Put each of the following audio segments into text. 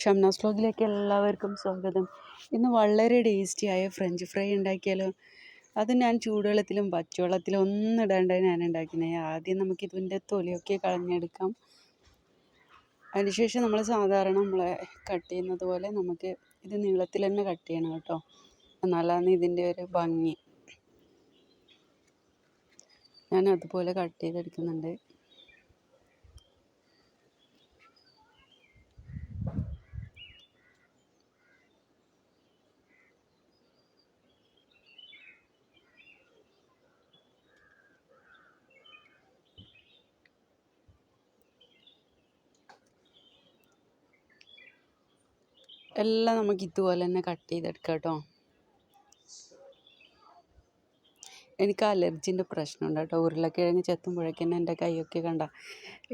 ഷംനാസ് വ്ലോഗിലേക്ക് എല്ലാവർക്കും സ്വാഗതം. ഇന്ന് വളരെ ടേസ്റ്റിയായ ഫ്രഞ്ച് ഫ്രൈ ഉണ്ടാക്കിയാലോ? അത് ഞാൻ ചൂടുവെള്ളത്തിലും പച്ചവെള്ളത്തിലും ഒന്നും ഇടാണ്ട് ഞാൻ ഉണ്ടാക്കുന്നത് ആദ്യം നമുക്ക് ഇതിന്റെ തൊലിയൊക്കെ കളഞ്ഞെടുക്കാം. അതിനുശേഷം നമ്മൾ സാധാരണ നമ്മളെ കട്ട് ചെയ്യുന്നത് പോലെ നമുക്ക് ഇത് നീളത്തിൽ തന്നെ കട്ട് ചെയ്യണം കേട്ടോ. എന്നാലാണ് ഇതിന്റെ ഒരു ഭംഗി. ഞാൻ അതുപോലെ കട്ട് ചെയ്തെടുക്കുന്നുണ്ട്. എല്ലാം നമുക്ക് ഇതുപോലെ തന്നെ കട്ട് ചെയ്തെടുക്കാം കേട്ടോ. എനിക്ക് അലർജിന്റെ പ്രശ്നമുണ്ട് കേട്ടോ. ഉരുളക്കിഴങ്ങ് ചെത്തുമ്പോഴേക്കും എന്റെ കൈയൊക്കെ കണ്ട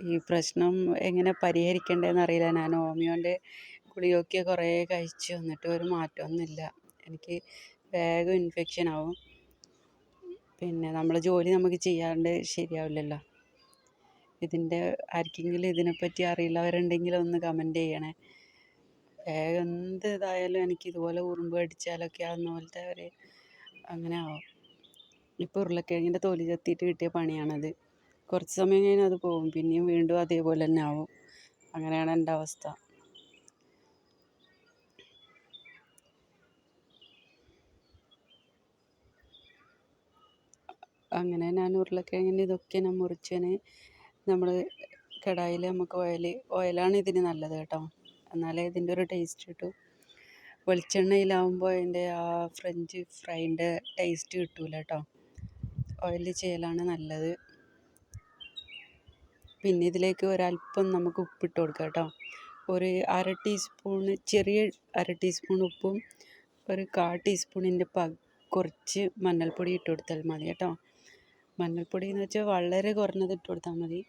ഈ പ്രശ്നം എങ്ങനെ പരിഹരിക്കേണ്ടതെന്ന് അറിയില്ല. ഞാൻ ഹോമിയോന്റെ ഗുളികയൊക്കെ കുറേ കഴിച്ചു. വന്നിട്ട് ഒരു മാറ്റമൊന്നുമില്ല. എനിക്ക് വേഗം ഇൻഫെക്ഷൻ ആവും. പിന്നെ നമ്മളെ ജോലി നമുക്ക് ചെയ്യാണ്ട് ശരിയാവില്ലല്ലോ. ഇതിന്റെ ആർക്കെങ്കിലും ഇതിനെപ്പറ്റി അറിയുന്നവരുണ്ടെങ്കിൽ ഒന്ന് കമന്റ് ചെയ്യണേ. എന്ത് ഇതായാലും എനിക്ക് ഇതുപോലെ ഉറുമ്പ് കടിച്ചാലൊക്കെ ആകുന്ന പോലത്തെ ഒരു അങ്ങനെ ആവും ഇപ്പോൾ ഉരുളക്കിഴങ്ങിന്റെ തൊലി ചെത്തിയിട്ട് കിട്ടിയ പണിയാണത്. കുറച്ച് സമയം കഴിഞ്ഞാൽ അത് പോകും. പിന്നെയും വീണ്ടും അതേപോലെ തന്നെ ആവും. അങ്ങനെയാണ് എന്റെ അവസ്ഥ. അങ്ങനെ ഞാൻ ഉരുളക്കിഴങ്ങിന്റെ ഇതൊക്കെ ഞാൻ മുറിച്ചതിന് നമ്മൾ കടായിൽ നമുക്ക് ഓയിൽ ഓയിലാണ് ഇതിന് നല്ലത് കേട്ടോ. എന്നാലേ ഇതിന്റെ ഒരു ടേസ്റ്റ് കിട്ടൂ. വെളിച്ചെണ്ണയിലാവുമ്പോൾ അതിന്റെ ആ ഫ്രഞ്ച് ഫ്രൈന്റെ ടേസ്റ്റ് കിട്ടൂല കേട്ടോ ഓയിലിൽ ചെയ്യലാണ് നല്ലത്. പിന്നെ ഇതിലേക്ക് ഒരല്പം നമുക്ക് ഉപ്പിട്ട് കൊടുക്കാം കേട്ടോ ഒരു അര ടീസ്പൂണ് ചെറിയ അര ടീസ്പൂൺ ഉപ്പും ഒരു കാ ടീസ്പൂണിന്റെ പ കുറച്ച് മഞ്ഞൾപ്പൊടി ഇട്ട് കൊടുത്താൽ മതി കേട്ടോ. മഞ്ഞൾപ്പൊടി എന്ന് വെച്ചാൽ വളരെ കുറഞ്ഞത് ഇട്ട് കൊടുത്താൽ മതി.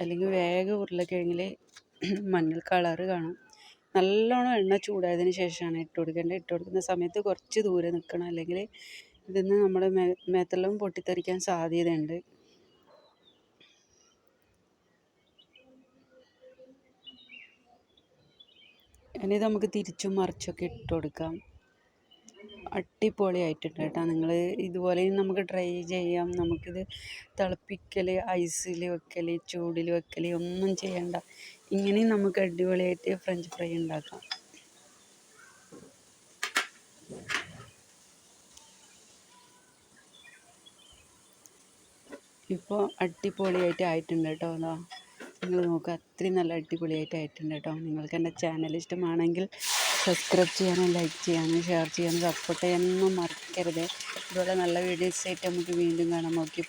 അല്ലെങ്കിൽ വേഗം ഉരുളക്കിഴങ്ങിൽ മഞ്ഞൾ കളറ് കാണും. നല്ലോണം എണ്ണ ചൂടായതിന് ശേഷമാണ് ഇട്ട് കൊടുക്കേണ്ടത്. ഇട്ട് കൊടുക്കുന്ന സമയത്ത് കുറച്ച് ദൂരെ നിൽക്കണം. അല്ലെങ്കിൽ ഇതിന്ന് നമ്മുടെ മേ മേത്തെല്ലാം പൊട്ടിത്തെറിക്കാൻ സാധ്യതയുണ്ട്. ഇനി നമുക്ക് തിരിച്ചും മറിച്ചൊക്കെ ഇട്ട് കൊടുക്കാം. അടിപൊളിയായിട്ടുണ്ട് കേട്ടോ. നിങ്ങൾ ഇതുപോലെ നമുക്ക് ട്രൈ ചെയ്യാം. നമുക്കിത് തിളപ്പിക്കൽ ഐസിൽ വെക്കൽ ചൂടിൽ വെക്കൽ ഒന്നും ചെയ്യണ്ട. ഇങ്ങനെയും നമുക്ക് അടിപൊളിയായിട്ട് ഫ്രഞ്ച് ഫ്രൈ ഉണ്ടാക്കാം. ഇപ്പോൾ അടിപൊളിയായിട്ട് ആയിട്ടുണ്ട് കേട്ടോ. അതാ നിങ്ങൾ നോക്കുക അത്രയും നല്ല അടിപൊളിയായിട്ട് ആയിട്ടുണ്ട് കേട്ടോ. നിങ്ങൾക്ക് എന്റെ ചാനൽ ഇഷ്ടമാണെങ്കിൽ സബ്സ്ക്രൈബ് ചെയ്യാനും ലൈക്ക് ചെയ്യാനും ഷെയർ ചെയ്യാനും സപ്പോർട്ട് ചെയ്യാനൊന്നും മറക്കരുത്. ഇതുപോലെ നല്ല വീഡിയോസ് ആയിട്ട് നമുക്ക് വീണ്ടും കാണാം. ഓക്കെ